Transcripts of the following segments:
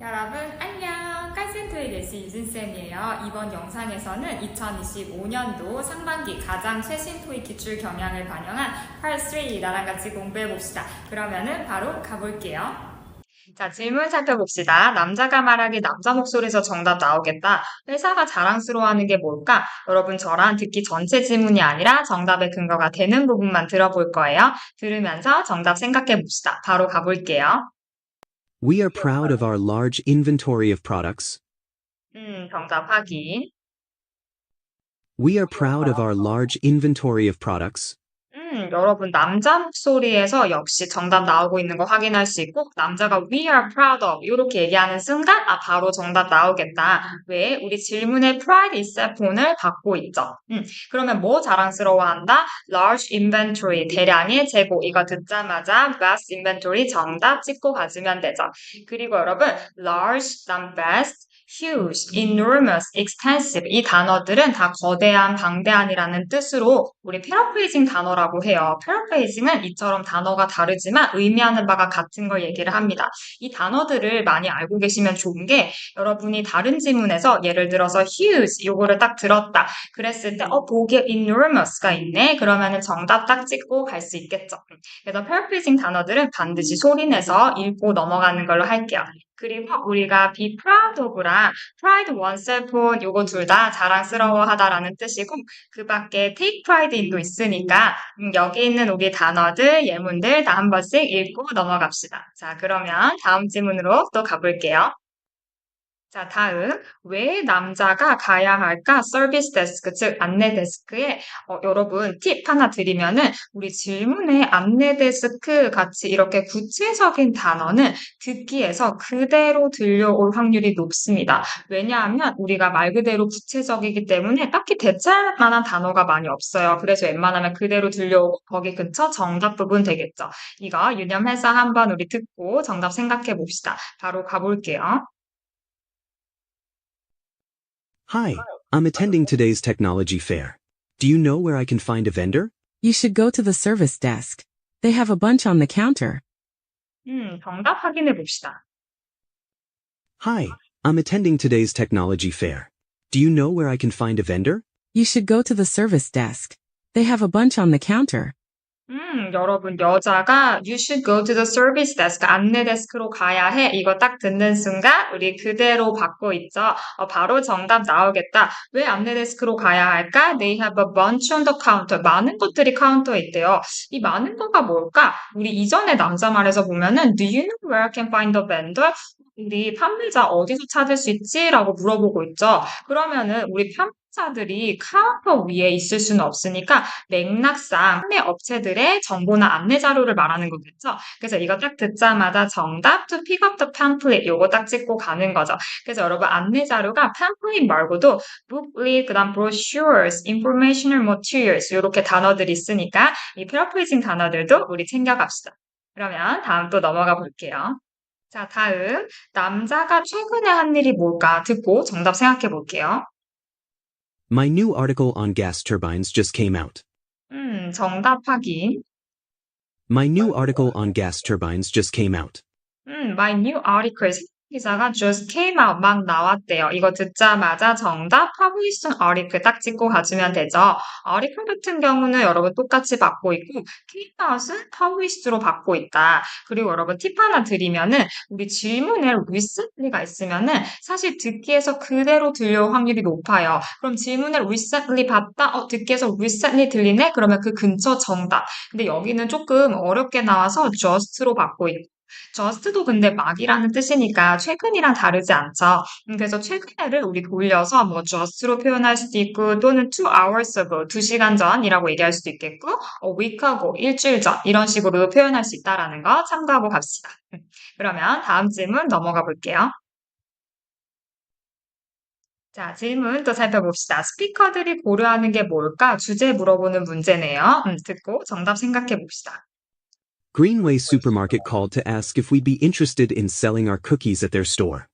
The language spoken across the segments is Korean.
여러분 안녕 깔센터에 계신 유진쌤이에요. 이번 영상에서는 2025년도 상반기 가장 최신 토익 기출 경향을 반영한 Part 3 나랑 같이 공부해봅시다. 그러면은 바로 가볼게요. 자, 질문 살펴봅시다. 남자가 말하기 남자 목소리에서 정답 나오겠다. 회사가 자랑스러워하는 게 뭘까? 여러분 저랑 듣기 전체 질문이 아니라 정답의 근거가 되는 부분만 들어볼 거예요. 들으면서 정답 생각해 봅시다. 바로 가볼게요. We are proud of our large inventory of products. 음, 정답 확인. We are proud of our large inventory of products. 음, 여러분, 남자 목소리에서 역시 정답 나오고 있는 거 확인할 수 있고, 남자가 we are proud of, 이렇게 얘기하는 순간, 아, 바로 정답 나오겠다. 왜? 우리 질문에 pride itself 폰을 받고 있죠. 음, 그러면 뭐 자랑스러워한다? large inventory, 대량의 재고. 이거 듣자마자 vast inventory 정답 찍고 가시면 되죠. 그리고 여러분, large, 난 vast, huge, enormous, extensive 이 단어들은 다 거대한, 방대한이라는 뜻으로 우리 패러프레이징 단어라고 해요. 패러프레이징은 이처럼 단어가 다르지만 의미하는 바가 같은 걸 얘기를 합니다. 이 단어들을 많이 알고 계시면 좋은 게 여러분이 다른 지문에서 예를 들어서 huge 요거를 딱 들었다. 그랬을 때 어, 보기에 enormous가 있네. 그러면은 정답 딱 찍고 갈 수 있겠죠. 그래서 패러프레이징 단어들은 반드시 소리내서 읽고 넘어가는 걸로 할게요. 그리고 우리가 be proud of랑 pride oneself on 요거 둘 다 자랑스러워하다라는 뜻이고 그 밖에 take pride in도 있으니까 음, 여기 있는 우리 단어들, 예문들 다 한 번씩 읽고 넘어갑시다. 자, 그러면 다음 질문으로 또 가볼게요. 자, 다음. 왜 남자가 가야 할까? 서비스 데스크, 즉, 안내 데스크에, 어, 여러분, 팁 하나 드리면은, 우리 질문에 안내 데스크 같이 이렇게 구체적인 단어는 듣기에서 그대로 들려올 확률이 높습니다. 왜냐하면 우리가 말 그대로 구체적이기 때문에 딱히 대체할 만한 단어가 많이 없어요. 그래서 웬만하면 그대로 들려오고, 거기 근처 정답 부분 되겠죠. 이거 유념해서 한번 우리 듣고 정답 생각해 봅시다. 바로 가볼게요. Hi, I'm attending today's technology fair. Do you know where I can find a vendor? You should go to the service desk. They have a bunch on the counter. 음, 정답 확인해 봅시다. Hi, I'm attending today's technology fair. Do you know where I can find a vendor? You should go to the service desk. They have a bunch on the counter. 음, 여러분, 여자가 you should go to the service desk, 안내 데스크로 가야 해. 이거 딱 듣는 순간 우리 그대로 받고 있죠. 어, 바로 정답 나오겠다. 왜 안내 데스크로 가야 할까? They have a bunch on the counter. 많은 것들이 카운터에 있대요. 이 많은 거가 뭘까? 우리 이전에 남자 말에서 보면은 Do you know where I can find a vendor? 우리 판매자 어디서 찾을 수 있지? 라고 물어보고 있죠. 그러면은 우리 판매자들이 카운터 위에 있을 수는 없으니까 맥락상 판매 업체들의 정보나 안내 자료를 말하는 거겠죠. 그래서 이거 딱 듣자마자 정답 to pick up the pamphlet 요거 딱 찍고 가는 거죠. 그래서 여러분 안내 자료가 pamphlet 말고도 booklet, 그다음 brochures, informational materials 이렇게 단어들이 있으니까 이 패러프레이징 단어들도 우리 챙겨갑시다. 그러면 다음 또 넘어가 볼게요. 자, 다음 남자가 최근에 한 일이 뭘까 듣고 정답 생각해 볼게요. My new article on gas turbines just came out. 음, 정답 확인. My new article on gas turbines just came out. 음, my new article 기사가 just came out 막 나왔대요. 이거 듣자마자 정답 published article 딱 찍고 가주면 되죠. article 같은 경우는 여러분 똑같이 받고 있고 came out은 published로 받고 있다. 그리고 여러분 팁 하나 드리면은 우리 질문에 recently가 있으면은 사실 듣기에서 그대로 들려올 확률이 높아요. 그럼 질문에 recently 봤다? 어, 듣기에서 recently 들리네? 그러면 그 근처 정답. 근데 여기는 조금 어렵게 나와서 just로 받고 있고 just도 근데 막이라는 뜻이니까 최근이랑 다르지 않죠. 음, 그래서 최근에를 우리 돌려서 뭐 just로 표현할 수도 있고 또는 two hours ago, 두 시간 전이라고 얘기할 수도 있겠고 a week ago, 일주일 전 이런 식으로 표현할 수 있다라는 거 참고하고 갑시다. 음, 그러면 다음 질문 넘어가 볼게요. 자, 질문 또 살펴봅시다. 스피커들이 고려하는 게 뭘까? 주제 물어보는 문제네요. 음, 듣고 정답 생각해 봅시다. Greenway Supermarket called to ask if we'd be interested in selling our cookies at their store.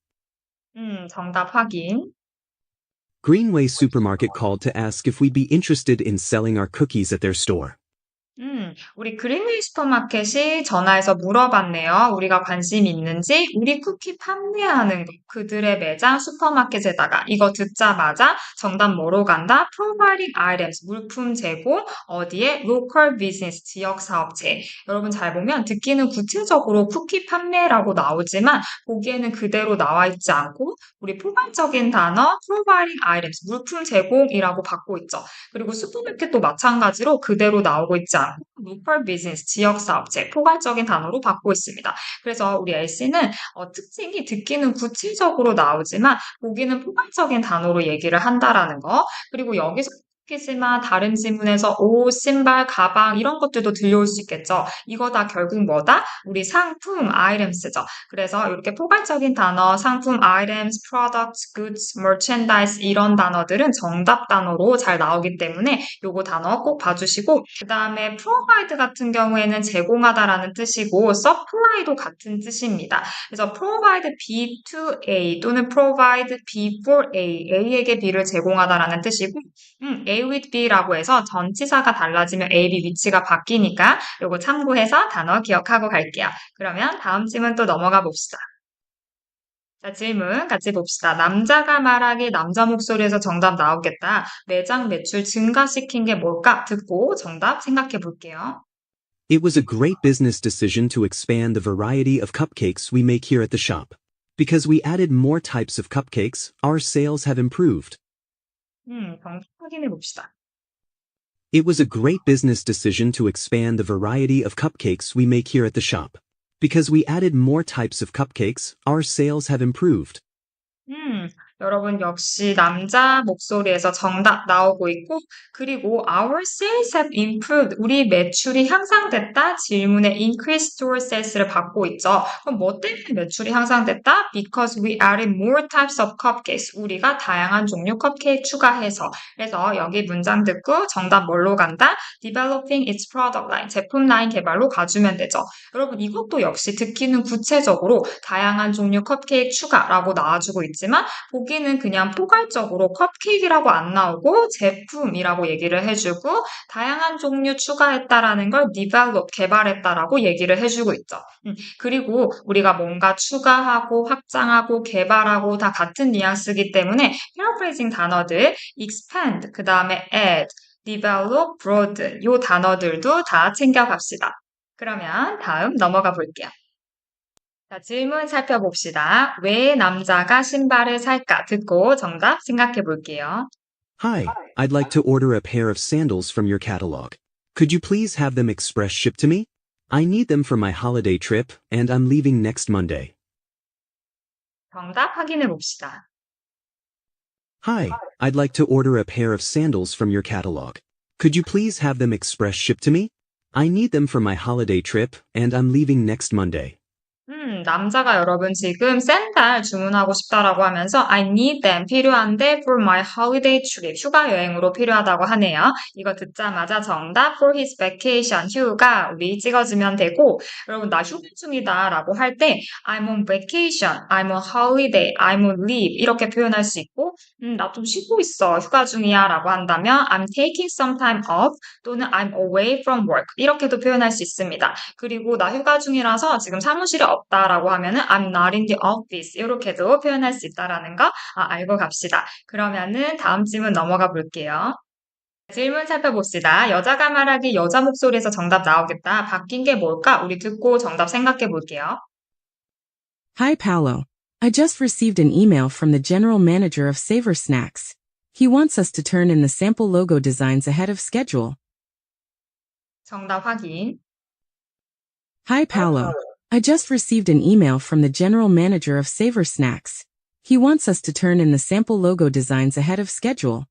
음, 정답 확인. Greenway Supermarket called to ask if we'd be interested in selling our cookies at their store. 음, 음, 우리 그린웨이 슈퍼마켓이 전화해서 물어봤네요. 우리가 관심 있는지 우리 쿠키 판매하는 거, 그들의 매장 슈퍼마켓에다가 이거 듣자마자 정답 뭐로 간다? Providing items, 물품 제공, 어디에? Local business, 지역 사업체. 여러분 잘 보면 듣기는 구체적으로 쿠키 판매라고 나오지만 보기에는 그대로 나와 있지 않고 우리 포괄적인 단어 Providing items, 물품 제공이라고 받고 있죠. 그리고 슈퍼마켓도 마찬가지로 그대로 나오고 있지 않고 local business, 지역 사업체, 포괄적인 단어로 받고 있습니다. 그래서 우리 LC는 어, 특징이 듣기는 구체적으로 나오지만 보기는 포괄적인 단어로 얘기를 한다라는 거. 그리고 여기서 지만 다른 지문에서 옷, 신발, 가방 이런 것들도 들려올 수 있겠죠. 이거 다 결국 뭐다? 우리 상품, items죠. 그래서 이렇게 포괄적인 단어, 상품, items, products, goods, merchandise 이런 단어들은 정답 단어로 잘 나오기 때문에 요거 단어 꼭 봐주시고 그 다음에 provide 같은 경우에는 제공하다라는 뜻이고 supply도 같은 뜻입니다. 그래서 provide B to A 또는 provide B for A, A에게 B를 제공하다라는 뜻이고 음, A with B라고 해서 전치사가 달라지면 A, B 위치가 바뀌니까 요거 참고해서 단어 기억하고 갈게요. 그러면 다음 질문 또 넘어가 봅시다. 자, 질문 같이 봅시다. 남자가 말하기 남자 목소리에서 정답 나오겠다. 매장 매출 증가시킨 게 뭘까? 듣고 정답 생각해 볼게요. It was a great business decision to expand the variety of cupcakes we make here at the shop. Because we added more types of cupcakes, our sales have improved. 음, 정답 확인해 봅시다. It was a great business decision to expand the variety of cupcakes we make here at the shop. Because we added more types of cupcakes, our sales have improved. 음, 여러분 역시 남자 목소리에서 정답 나오고 있고, 그리고 our sales have improved. 우리 매출이 향상됐다. 질문에 increase store sales를 받고 있죠. 그럼 뭐 때문에 매출이 향상됐다? Because we added more types of cupcakes. 우리가 다양한 종류 컵케이크 추가해서. 그래서 여기 문장 듣고 정답 뭘로 간다? Developing its product line. 제품 라인 개발로 가주면 되죠. 여러분 이것도 역시 듣기는 구체적으로 다양한 종류 컵케이크 추가라고 나와주고 있지만 보기는 그냥 포괄적으로 컵케이크라고 안 나오고 제품이라고 얘기를 해주고 다양한 종류 추가했다라는 걸 develop 개발했다라고 얘기를 해주고 있죠. 음, 그리고 우리가 뭔가 추가하고 확장하고 개발하고 다 같은 뉘앙스이기 때문에 paraphrasing 단어들 expand 그 다음에 add develop, broaden 요 단어들도 다 챙겨갑시다. 그러면 다음 넘어가 볼게요. 자, 질문 살펴봅시다. 왜 남자가 신발을 살까? 듣고 정답 생각해 볼게요. Hi, I'd like to order a pair of sandals from your catalog. Could you please have them express shipped to me? I need them for my holiday trip, and I'm leaving next Monday. 정답 확인해 봅시다. Hi, I'd like to order a pair of sandals from your catalog. Could you please have them express shipped to me? I need them for my holiday trip, and I'm leaving next Monday. 음, 남자가 여러분 지금 샌들 주문하고 싶다라고 하면서 I need them 필요한데 for my holiday trip 휴가 여행으로 필요하다고 하네요. 이거 듣자마자 정답 for his vacation 휴가 우리 찍어주면 되고 여러분 나 휴가 중이다라고 할 때 I'm on vacation, I'm on holiday, I'm on leave 이렇게 표현할 수 있고 음, 나 좀 쉬고 있어 휴가 중이야라고 한다면 I'm taking some time off 또는 I'm away from work 이렇게도 표현할 수 있습니다. 그리고 나 휴가 중이라서 지금 사무실에 없다 라고 하면은 I'm not in the office 이렇게도 표현할 수 있다라는 거 아, 알고 갑시다. 그러면은 다음 질문 넘어가 볼게요. 질문 살펴봅시다. 여자가 말하기 여자 목소리에서 정답 나오겠다. 바뀐 게 뭘까? 우리 듣고 정답 생각해 볼게요. Hi, Paolo. I just received an email from the general manager of Savor Snacks. He wants us to turn in the sample logo designs ahead of schedule. 정답 확인. Hi, Paolo. I just received an email from the general manager of Savor Snacks. He wants us to turn in the sample logo designs ahead of schedule.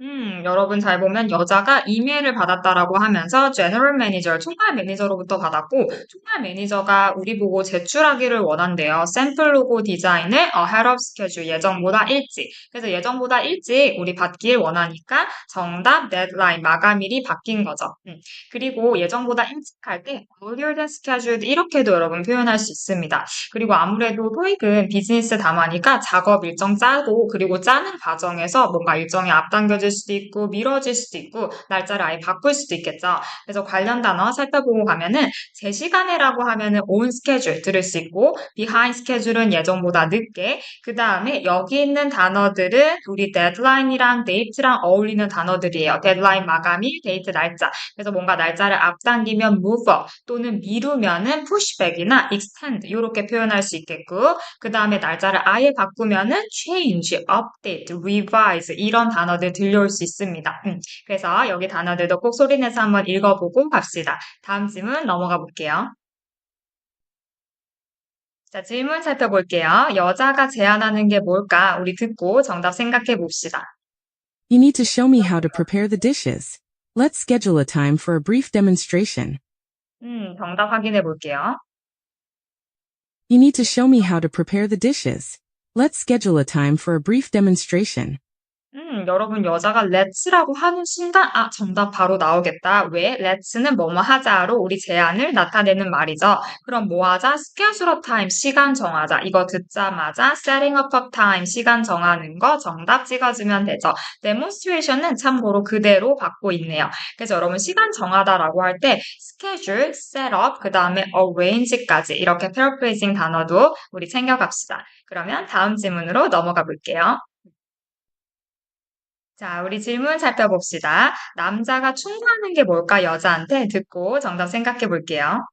음, 여러분 잘 보면 여자가 이메일을 받았다라고 하면서 general manager, 총괄 매니저로부터 받았고 총괄 매니저가 우리 보고 제출하기를 원한대요. 샘플 로고 디자인을 ahead of schedule, 예정보다 일찍. 그래서 예정보다 일찍 우리 받길 원하니까 정답, deadline, 마감일이 바뀐 거죠. 음, 그리고 예정보다 일찍 할 때 earlier than scheduled 이렇게도 여러분 표현할 수 있습니다. 그리고 아무래도 토익은 비즈니스 담화니까 작업 일정 짜고 그리고 짜는 과정에서 뭔가 일정이 앞당겨질 달라질 수도 있고 미뤄질 수도 있고 날짜를 아예 바꿀 수도 있겠죠. 그래서 관련 단어 살펴보고 가면은 제 시간에라고 하면은 on schedule 들을 수 있고 behind schedule은 예정보다 늦게 그 다음에 여기 있는 단어들은 우리 deadline이랑 date랑 어울리는 단어들이에요. deadline 마감일, date 날짜. 그래서 뭔가 날짜를 앞당기면 move up 또는 미루면은 pushback이나 extend 이렇게 표현할 수 있겠고 그 다음에 날짜를 아예 바꾸면은 change, update, revise 이런 단어들 들려 올 수 있습니다. 음, 그래서 여기 단어들도 꼭 소리내서 한번 읽어보고 갑시다. 다음 질문 넘어가 볼게요. 자, 질문 살펴볼게요. 여자가 제안하는 게 뭘까? 우리 듣고 정답 생각해 봅시다. You need to show me how to prepare the dishes. Let's schedule a time for a brief demonstration. 음, 정답 확인해 볼게요. You need to show me how to prepare the dishes. Let's schedule a time for a brief demonstration. 음, 여러분 여자가 let's라고 하는 순간 아 정답 바로 나오겠다. 왜? let's는 뭐뭐 하자로 우리 제안을 나타내는 말이죠. 그럼 뭐 하자? schedule a time 시간 정하자. 이거 듣자마자 setting up a time 시간 정하는 거 정답 찍어주면 되죠. demonstration은 참고로 그대로 받고 있네요. 그래서 여러분 시간 정하다라고 할 때 schedule, set up, 그 다음에 arrange까지 이렇게 paraphrasing 단어도 우리 챙겨갑시다. 그러면 다음 질문으로 넘어가 볼게요. 자, 우리 질문 살펴봅시다. 남자가 충고하는 게 뭘까 여자한테 듣고 정답 생각해 볼게요.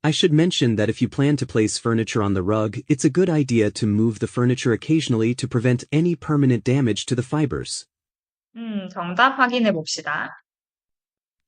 I should mention that if you plan to place furniture on the rug, it's a good idea to move the furniture occasionally to prevent any permanent damage to the fibers. 음, 정답 확인해 봅시다.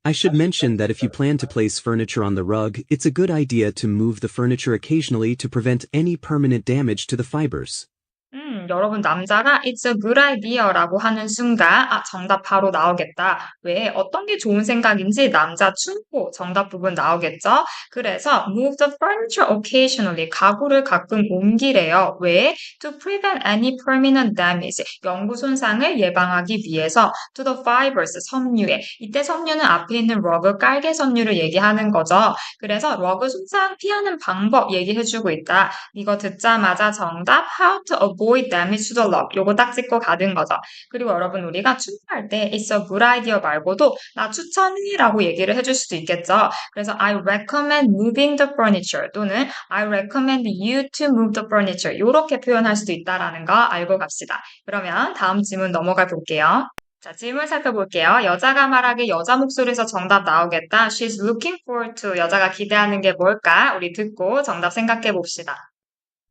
I should mention that if you plan to place furniture on the rug, it's a good idea to move the furniture occasionally to prevent any permanent damage to the fibers. 음, 여러분 남자가 it's a good idea라고 하는 순간 아, 정답 바로 나오겠다. 왜? 어떤 게 좋은 생각인지 남자 충고 정답 부분 나오겠죠? 그래서 move the furniture occasionally 가구를 가끔 옮기래요. 왜? to prevent any permanent damage 영구 손상을 예방하기 위해서 to the fibers 섬유에 이때 섬유는 앞에 있는 러그 깔개 섬유를 얘기하는 거죠. 그래서 러그 손상 피하는 방법 얘기해주고 있다. 이거 듣자마자 정답 how to avoid damage to the rug 요거 딱 찍고 가는 거죠. 그리고 여러분 우리가 추천할 때 it's a good idea 말고도 나 추천해 라고 얘기를 해줄 수도 있겠죠. 그래서 I recommend moving the furniture 또는 I recommend you to move the furniture 이렇게 표현할 수도 있다라는 거 알고 갑시다. 그러면 다음 질문 넘어가 볼게요. 자, 질문 살펴볼게요. 여자가 말하기 여자 목소리에서 정답 나오겠다. She's looking forward to 여자가 기대하는 게 뭘까? 우리 듣고 정답 생각해 봅시다.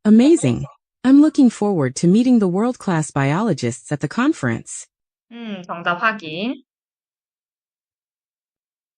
Amazing. I'm looking forward to meeting the world-class biologists at the conference. 음, 정답 확인.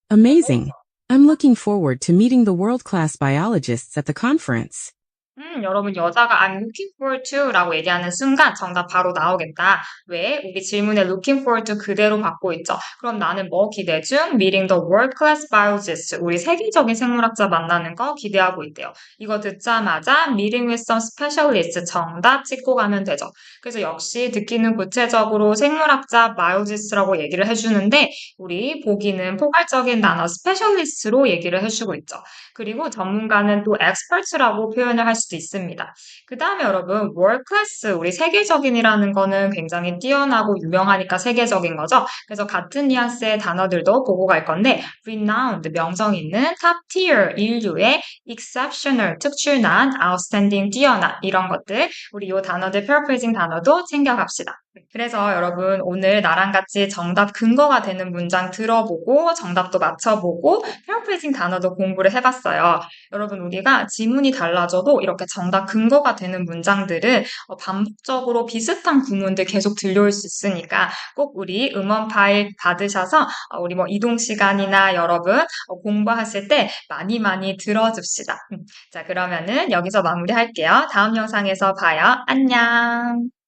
Amazing. I'm looking forward to meeting the world-class biologists at the conference. 음, 여러분 여자가 I'm looking forward to라고 얘기하는 순간 정답 바로 나오겠다. 왜? 우리 질문에 looking forward to 그대로 받고 있죠. 그럼 나는 뭐 기대 중? Meeting the world class biologists. 우리 세계적인 생물학자 만나는 거 기대하고 있대요. 이거 듣자마자 meeting with some specialists 정답 찍고 가면 되죠. 그래서 역시 듣기는 구체적으로 생물학자 biologist라고 얘기를 해주는데 우리 보기는 포괄적인 단어 specialist로 얘기를 해주고 있죠. 그리고 전문가는 또 expert라고 표현을 할 수도 있습니다. 그 다음에 여러분, class, 우리 세계적인이라는 거는 굉장히 뛰어나고 유명하니까 세계적인 거죠. 그래서 같은 뉘앙스의 단어들도 보고 갈 건데, renowned, 명성 있는, top tier, 인류의, exceptional, 특출난, outstanding, 뛰어난, 이런 것들, 우리 이 단어들, paraphrasing 단어도 챙겨갑시다. 그래서 여러분, 오늘 나랑 같이 정답 근거가 되는 문장 들어보고, 정답도 맞춰보고, paraphrasing 단어도 공부를 해봤어요. 여러분, 우리가 지문이 달라져도 이렇게 정답 근거가 되는 문장들은 어, 반복적으로 비슷한 구문들 계속 들려올 수 있으니까 꼭 우리 음원 파일 받으셔서 어, 우리 뭐 이동 시간이나 여러분 어, 공부하실 때 많이 많이 들어줍시다. 음, 자, 그러면은 여기서 마무리할게요. 다음 영상에서 봐요. 안녕.